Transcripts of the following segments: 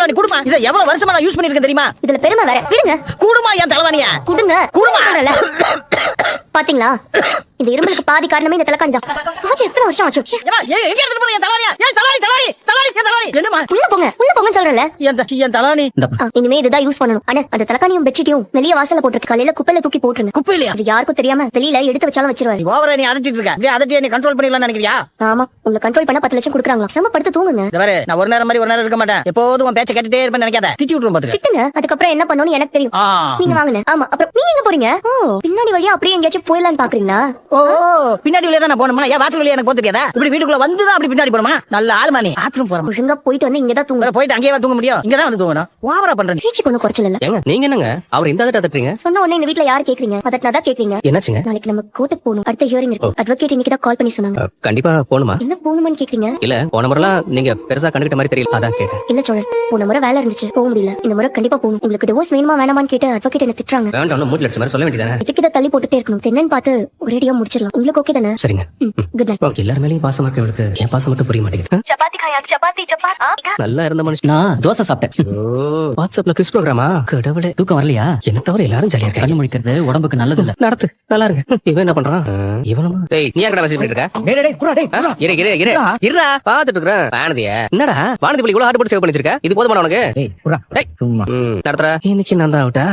தலைவாணி குடுமா? இதை எவ்வளவு வருஷமா நான் யூஸ் பண்ணிருக்கேன் தெரியுமா? இதுல பெருமை வேற. விடுங்க. குடுமா என் தலைவாணிய குடுங்க. குடுமா. பாத்தீங்களா? இந்த இருமலுக்கு பாதி காரணமே இந்த தலைக்காணி தான். ஆச்சு எத்தனை வருஷம் ஆச்சு? எங்க ஏன் என்னமா உள்ள போங்க உள்ள என் என் இனிமே இதுதான் யூஸ் பண்ணணும். அந்த தலைக்காணியும் பெட்ஷீட்டையும் வெளிய வாசல்ல போட்டுருக்கு. காலையில குப்பையில தூக்கி போட்டுருங்க. குப்பை இல்லையா அது யாருக்கும் தெரியாம வெளியில எடுத்து வச்சாலும் வச்சிருவாரு. நீ ஓவரா நீ அதட்டிட்டு இருக்க. அப்படியே அதட்டி நீ கண்ட்ரோல் பண்ணிடலாம்னு நினைக்கிறியா? ஆமா உங்களை கண்ட்ரோல் பண்ண பத்து லட்சம் கொடுக்குறாங்களா? செம்ம படுத்து தூங்குங்க. இந்த பாரு நான் ஒரு நேரம் மாதிரி ஒரு நேரம் இருக்க மாட்டேன். எப்போதும் உன் பேச்ச கேட்டுட்டே இருப்பேன் நினைக்காத. திட்டி விட்டுரும் பாத்துக்க. திட்டுங்க. அதுக்கப்புறம் என்ன பண்ணணும்னு எனக்கு தெரியும். நீங்க வாங்குங்க. ஆமா அப்புறம் நீங்க எங்க போறீங்க? பின்னாடி வழியா அப்படியே எங்கேயாச்சும் போயிடலான்னு பாக்குறீங்களா? ஓ பின்னாடி வழியா தான் போகணுமா? ஏன் வாசல் வழியா எனக்கு போக தெரியாதா இப்படி வீட்டுக்குள்ள வந்து தான் அப்படி பின்னாடி போணுமா நல்ல ஆளுமா நீ பாத்ரூம் போறோம். ஒழுங்கா போயிட்டு வந்து இங்கதான் தூங்க. போயிட்டு அங்கேயே தூங்க முடியும். இங்க தான் வந்து தூங்கணும். ஓவரா பண்ற நீ. பேச்சு கொண்டு குறைச்சல இல்ல. ஏங்க நீங்க என்னங்க? அவர் இந்த அதட்ட அதட்டுறீங்க சொன்ன உடனே இந்த வீட்ல யார் கேக்குறீங்க? அதட்டினா தான் கேக்குறீங்க. என்னாச்சுங்க? நாளைக்கு நம்ம கோர்ட்டுக்கு போகணும். அடுத்த ஹியரிங் இருக்கு. அட்வொகேட் இன்னைக்கு தான் கால் பண்ணி சொன்னாங்க. கண்டிப்பா போகணுமா? என்ன போகணுமான்னு கேக்குறீங்க? இல்ல போன முறைலாம் நீங்க பெருசா கண்டுகிட்ட மாதிரி தெரியல. அதான் கேட்டேன். இல்ல சோழன் போன முறை வேலை இருந்துச்சு. போக முடியல. இந்த முறை கண்டிப்பா போகணும். உங்களுக்கு டிவோர்ஸ் வேணுமா வேணாமான்னு கேட்டு அட்வொகேட் என்ன திட்டுறாங்க. வேண்டாம் மூச்சு லட்சம் சொல்ல வேண்டியதானே இதுக்கு இதை தள்ளி போட்டுட்டே இருக்கணும்? என்னன்னு பார்த்து ஒரேடியா முடிச்சிடலாம். உங்களுக்கு ஓகே தானே? சரிங்க. குட் நைட் ஓகே எல்லார் மேலயும் பாசமா இருக்க இவளுக்கு என் பாசம் மட்டும் புரிய மாட்டேங்குது. சப்பாத்தி காயா சப்பாத்தி சப்பாத்தி நல்லா இருந்த மனுஷன். நான் தோசை சாப்பிட்டேன். வாட்ஸ்அப்ல கிறிஸ் ப்ரோக்ராமா கடவுளே. தூக்கம் வரலையா? என்ன தவிர எல்லாரும் ஜாலியா இருக்காங்க. கண்ணு முடிக்கிறது உடம்புக்கு நல்லது இல்ல நடத்து. நல்லா இருக்கு. ஹம், இவன் என்ன பண்றான்? இவனுமா? டேய் நீ யாரடா மெசேஜ் பண்ணிட்டு இருக்க? டேய், டேய், குர்ரா, டேய், குர்ரா. இரு இரு இரு. இருடா பாத்துட்டு இருக்கேன் வானதிய என்னடா? வானதி பிள்ளை இவ்வளவு ஹார்ட் போட்டு சேவ் பண்ணிருக்க இது போதுமான உனக்கு? டேய், குர்ரா. டேய். சும்மா. நடத்துறா. இன்னைக்கு நான் தான் அவுட்டா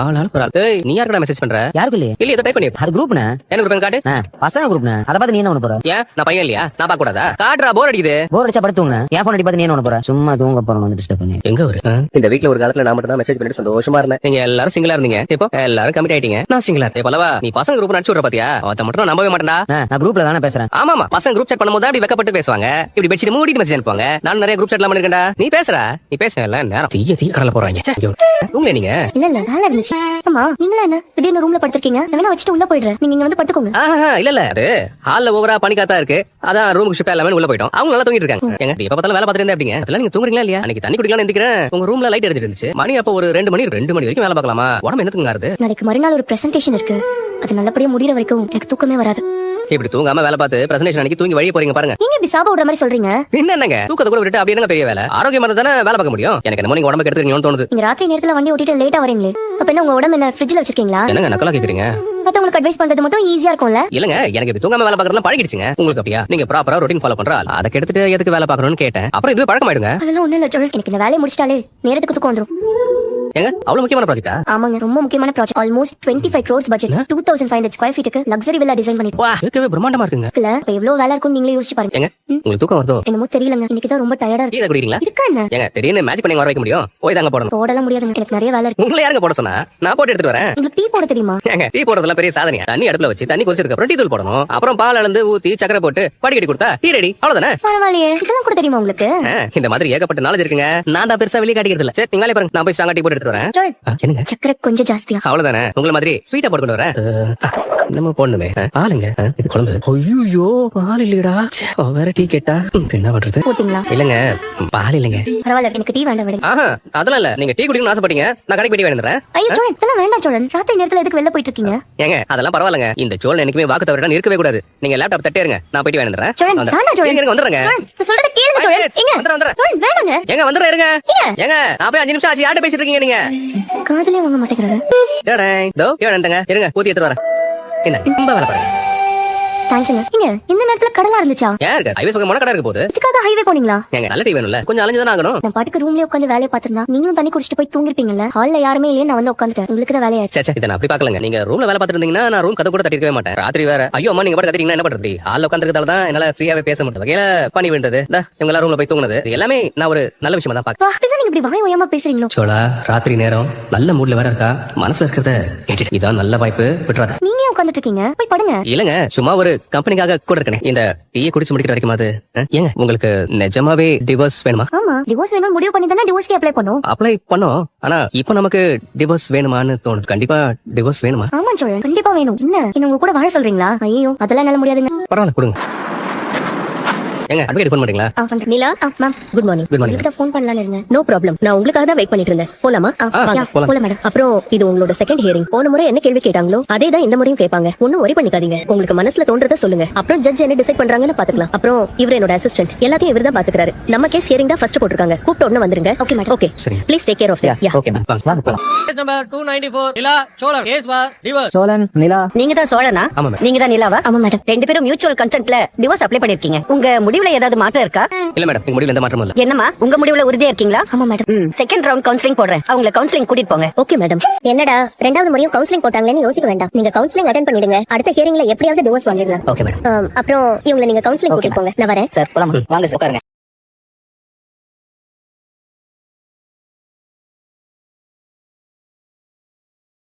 ஆள் ஆள். டேய் நீ யாருக்கடா மெசேஜ் பண்ற? இல்லையே இல்ல ஏதோ டைப் பண்ணி அது குரூப்னே எனக்கு ஒரு காட்டு? பசங்க குரூப்னே அதை பார்த்து நீ என்ன பண்ண போற? ஏன்? நான் பையன் இல்லையா? நான் பார்க்க கூடாதா? காட்டுறா போர் அடிக்குது. போர் அடிச்சா படுத்துங்க என் போன் அடி பார்த்து நீ என்ன பண்ண போற? சும்மா தூங்க போறோம் வந்து டிஸ்டர்ப் பண்ணி. எங்க ஒரு இந்த வீக்ல ஒரு காலத்துல நான் மட்டும் தான் மெசேஜ் பண்ணிட்டு சந்தோஷமா இருந்தேன். நீங்க எல்லாரும் சிங்கிளா இருந்தீங்க. இப்போ எல்லாரும் கமிட் ஆயிட்டீங்க. நான் சிங்கிளா ஏ பலவா நீ பசங்க குரூப் நடிச்சு விடுற பாத்தியா? அவத்த மட்டும் நான் நம்பவே மாட்டேன்டா. நான் குரூப்ல தானே பேசுறேன். ஆமாமா பசங்க குரூப் செக் பண்ணும்போது அப்படி வெக்கப்பட்டு பேசுவாங்க. இப்படி பெட்ஷீட் மூடிட்டு மெசேஜ் அனுப்புவாங்க. நான் நிறைய குரூப் செட்லாம் பண்ணிருக்கேன்டா. நீ பேசுற? நீ பேச எல்லாம் நேரம் தீய தீய கடல போறாங்க உங்களே நீங்க? இல்ல இல்ல வேலை இருந்துச்சு. ஆமா நீங்களா என்ன? திடீர்னு ரூம்ல படுத்திருக்கீங்க. நான் வேணா வச்சுட்டு உள்ள போயிடுறேன். நீங்க இங்க வந்து படுத்துக்கோங்க. இல்ல இல்ல. அது ஹால்ல ஓவரா பனிக்காத்தா இருக்கு. அதான் ரூமுக்கு ஷிஃப்ட் எல்லாமே உள்ள போயிட்டோம். அவங்க நல்லா தூங்கிட்டு இருக்காங்க. எங்க எப்ப பார்த்தாலும் வேலை பார்த்துட்டு அப்படிங்க. அதெல்லாம் நீங்க தூங்குறீங்களா இல்லையா? அன்னைக்கு தண்ணி குடிக்கலாம் எந்திக்கிறேன். உங்க ரூம்ல லைட் எரிஞ்சிட்டு இருந்துச்சு. மணி அப்போ ஒரு ரெண்டு மணி ரெண்டு மணி வரைக்கும் வேலை பார்க்கலாமா? உடம்பு என்னத்துக்கு ஆறுது? நாளைக்கு மறுநாள் ஒரு பிரசன்டேஷன் இருக்கு. அது நல்லபடியா முடியற வரைக்கும் எனக்கு தூக்கமே வராது. இப்படி தூங்காம வேலை பார்த்து பிரசன்டேஷன் அன்னைக்கு தூங்கி வழிய போறீங்க பாருங்க. நீங்க இப்படி சாப விடுற மாதிரி சொல்றீங்க? என்ன என்னங்க? தூக்கத்தை கூட விட்டுட்டு அப்படியே பெரிய வேலை? ஆரோக்கியமா தானே வேலை பார்க்க முடியும்? எனக்கு என்னமோ நீங்க உடம்பு எடுத்துக்கணும்னு தோணுது. நீங்க ராத்திரி நேரத்துல வண்டி ஓட்டிட்டு லேட்டா வரீங்களே. அப்ப என்ன உங்க உடம்பு என்ன ஃப்ரிட்ஜ்ல வச்சிருக்கீங்களா? என்னங்க நக்கலா கேக்குறீங்க? மத்தவங்களுக்கு அட்வைஸ் பண்றது மட்டும் ஈஸியா இருக்கும்ல? இல்லங்க எனக்கு இப்படி தூங்காம வேலை பார்க்கறதுலாம் பழகிடுச்சுங்க. உங்களுக்கு அப்படியா? நீங்க ப்ராப்பரா ரொட்டீன் ஃபாலோ பண்ற? ஆள் அதை கெடுத்துட்டு எதுக்கு வேலை பார்க்கணும்னு கேட்டேன். அப்புறம் இதுவே பழக்கமாயிடுங்க. அதெல்லாம் ஒண்ணும் இல்ல ஜோல் எனக்கு இந்த வேலையை முடிச்சிட்டாலே நேரத்துக்கு தூக்கம் வந்துரும். ஏங்க அவ்வளவு முக்கியமான ப்ராஜெக்டா ஆமாங்க ரொம்ப முக்கியமான project almost twenty five crores budget two thousand five hundred square ஃபீட்டுக்கு luxury villa design பண்ணிட்டு வா இருக்கவே பிரம்மாண்டமா இருக்குங்க. இருக்குல்ல இப்ப எவ்வளவு வேலை இருக்கும்னு நீங்களே யோசிச்சு பாருங்க. ஏங்க உங்களுக்கு தூக்கம் வருதோ? என்னமோ தெரியலங்க இன்னைக்கு தான் ரொம்ப டயர்டா இருக்கு. இருக்கா என்ன? ஏங்க திடீர்னு மேட்ச் பண்ணி வர வைக்க முடியும்? போய் தாங்க போடணும். போடலாம் முடியாதுங்க எனக்கு நிறைய வேலை இருக்கு. உங்களை யாருங்க போட சொன்னா? நான் போட்டு எடுத்துட்டு வரேன். உங்களுக்கு டீ போட தெரியுமா? ஏங்க டீ போடுறதுலாம் பெரிய சாதனையா? தண்ணி அடுப்புல வச்சு தண்ணி கொதிச்சதுக்கு அப்புறம் டீ தூள் போடணும். அப்புறம் பால் அளந்து ஊத்தி சக்கரை போட்டு படிக்கடி கொடுத்தா டீ ரெடி அவ்வளவுதானே? பரவாயில்லையே. இதெல்லாம் கூட தெரியுமா உங்களுக்கு? இந்த மாதிரி ஏகப்பட்ட நாலேஜ் இருக்குங்க. நான் தான் பெருசா வெளியே காட்டிக்கிறது இல்ல சரி நீங்க வேலையை பாருங்க. நான் போய் ஸ்ட்ராங்கா டீ போட்டு எடுத்துட்டு வரேன் என்னங்க? சக்கரை கொஞ்சம் ஜாஸ்தியா. அவ்வளவுதானே? உங்களை மாதிரி ஸ்வீட்டா போட்டு கொண்டு வரேன். நம்ம போடணுமே. பாலுங்க. இது குழம்பு. ஐயோ பால் இல்லையடா. அவ வேற டீ கேட்டா? என்ன பண்றது? போட்டீங்களா? இல்லங்க. பால் இல்லைங்க. பரவாயில்ல எனக்கு டீ வேண்டாம் விடுங்க. ஆஹா அதெல்லாம் இல்ல. நீங்க டீ குடிக்கணும்னு ஆசைப்பட்டீங்க. நான் கடைக்கு போய் வேணுறேன் ஐயோ இதெல்லாம் வேண்டாம் ஜோலன் ராத்திரி நேரத்துல எதுக்கு வெளில போயிட்டு இருக்கீங்க? ஏங்க அதெல்லாம் பரவாயில்லங்க. இந்த சோழன் எனக்குமே வாக்கு தவிர இருக்கவே கூடாது. நீங்க லேப்டாப் தட்டே இருங்க. நான் போயிட்டு ஜோலன் வந்துடுறேங்க. சொல்றத கேளுங்க ஜோலன் Wait, இங்க வந்துடுறேன், வந்துடுறேன். ஜோலன் வேணாங்க. ஏங்க வந்துடுறேன் இருங்க. ஏங்க? நான் போய் அஞ்சு நிமிஷம் ஆச்சு. யார்ட்ட பேசிட்டு இருக்கீங்க நீங்க? காதலே வாங்க ஏழந்தங்க இருங்க ஊத்தி எடுத்துட்டு வரேன். என்ன ரொம்ப வேலை பாருங்க. தேங்க்ஸ்ங்க இங்க இந்த நேரத்துல கடலா இருந்துச்சா? ஏன் இருக்கு? ஹைவே பக்கம் கடை இருக்க போகுது இதுக்காக ஹைவே போனீங்களா? ஏங்க நல்ல டீ வேணும்ல. கொஞ்சம் அலைஞ்சு தானே ஆகணும். நான் பாட்டுக்கு ரூம்லயே உட்காந்து வேலையை பார்த்திருந்தா நீங்களும் தண்ணி குடிச்சிட்டு போய் தூங்கிருப்பீங்கல்ல? ஹால்ல யாருமே இல்லையே நான் வந்து உட்காந்துட்டேன் உங்களுக்கு தான் வேலையாச்சு சே சே, இதை நான் அப்படி பார்க்கலங்க. நீங்க ரூம்ல வேலை பார்த்துட்டு இருந்தீங்கன்னா நான் ரூம் கதை கூட தட்டி இருக்கவே மாட்டேன். ராத்திரி வேற. ஐயோ அம்மா நீங்க பாட்டு கத்திட்டீங்கன்னா என்ன பண்றது? ஹால்ல உட்காந்துருக்கதால தான் என்னால ஃப்ரீயாவே பேச முடியும் வகையில பண்ணி விண்டது இவங்க எல்லாம் ரூம்ல போய் தூங்குனது. எல்லாமே நான் ஒரு நல்ல விஷயமா தான் பாக்க வா இதுதான் நீங்க இப்படி வாய் ஓயாம பேசுறீங்களோ? சோழா ராத்திரி நேரம் நல்ல மூட்ல வேற இருக்கா? மனசுல இருக்கிறத கேட்டுட்டு. இதான் நல்ல வாய்ப்பு. விட்டுறாத. நீங்க ஏன் உட்காந்துட்டு இருக்கீங்க போய் படுங்க. இல்லங்க சும்மா ஒரு கம்பெனிக்காக கூட இருக்கனே. இந்த டீயை குடிச்சு முடிக்கிற வரைக்கும் அது ஏங்க உங்களுக்கு நிஜமாவே டிவோர்ஸ் வேணுமா? ஆமா டிவோர்ஸ் வேணும் முடிவு பண்ணி தானே டிவோர்ஸ்க்கு அப்ளை பண்ணோம். அப்ளை பண்ணோம் ஆனா இப்போ நமக்கு டிவோர்ஸ் வேணுமான்னு தோணுது. கண்டிப்பா டிவோர்ஸ் வேணுமா? ஆமா சோழன் கண்டிப்பா வேணும். என்ன என்ன உங்க கூட வாழ சொல்றீங்களா? ஐயோ அதெல்லாம் என்னால முடியாதுங்க. பரவாயில்ல கொடுங்க. எங்க அட்வொகேட் ஃபோன் பண்றீங்களா? ஆ, பண்றேன். Nila? Ma'am good morning Good morning. உங்களுக்கு ஃபோன் பண்ணலாம்னு இருந்தேன். நோ ப்ராப்ளம் நான் உங்களுக்காக தான் வெயிட் பண்ணிட்டு இருந்தேன். போலாமா? ஆ, போலாம். போலாம் மேடம் அப்புறம் இது உங்களோட செகண்ட் ஹியரிங் போன முறை என்ன கேள்வி கேட்டாங்களோ அதே தான் இந்த முறையும் கேட்பாங்க. ஒன்னும் ஒரி பண்ணிக்காதீங்க. உங்களுக்கு மனசுல தோன்றதை சொல்லுங்க. அப்புறம் ஜட்ஜ் என்ன டிசைட் பண்றாங்கன்னு பாத்துக்கலாம் அப்புறம் இவர் என்னோட அசிஸ்டன்ட் எல்லாத்தையும் இவர் தான் பாத்துக்கிறாரு நம்ம கேஸ் ஹியரிங் தான் ஃபர்ஸ்ட் போட்டிருக்காங்க. கூப்பிட்ட உடனே வந்துருங்க. ஓகே மேடம் ஓகே சரி. Please take care of yeah okay ma'am வாங்க. வாங்க போலாம் case number two ninety four Nila Cholan case பார் ரிவர்ஸ் சோழன் நிலா. நீங்க தான் சோழனா? ஆமா மேம். நீங்க தான் நிலாவா? ஆமா மேடம் ரெண்டு பேரும் மியூச்சுவல் கன்சென்ட்ல டிவோர்ஸ் அப்ளை பண்ணிருக்கீங்க. உங்க முடிவுல ஏதாவது மாற்றம் இருக்கா? இல்ல மேடம் எங்க முடிவுல எந்த மாற்றமும் இல்ல. என்னம்மா உங்க முடிவுல உறுதியா இருக்கீங்களா? ஆமா மேடம் செகண்ட் ரவுண்ட் கவுன்சிலிங் போடுறேன். அவங்கள கவுன்சிலிங் கூட்டிட்டு போங்க. ஓகே மேடம் என்னடா ரெண்டாவது முறையும் கவுன்சிலிங் போட்டாங்களேன்னு யோசிக்க வேண்டாம். நீங்க கவுன்சிலிங் அட்டென்ட் பண்ணிடுங்க. அடுத்த ஹியரிங்ல எப்படியாவது டிவோர்ஸ் வாங்கிடலாம். ஓகே மேடம் அப்புறம் இவங்களை நீங்க கவுன்சிலிங் கூட்டிட்டு போங்க. நான் வரேன். சார் போலாம்? வாங்க சார் உட்காருங்க.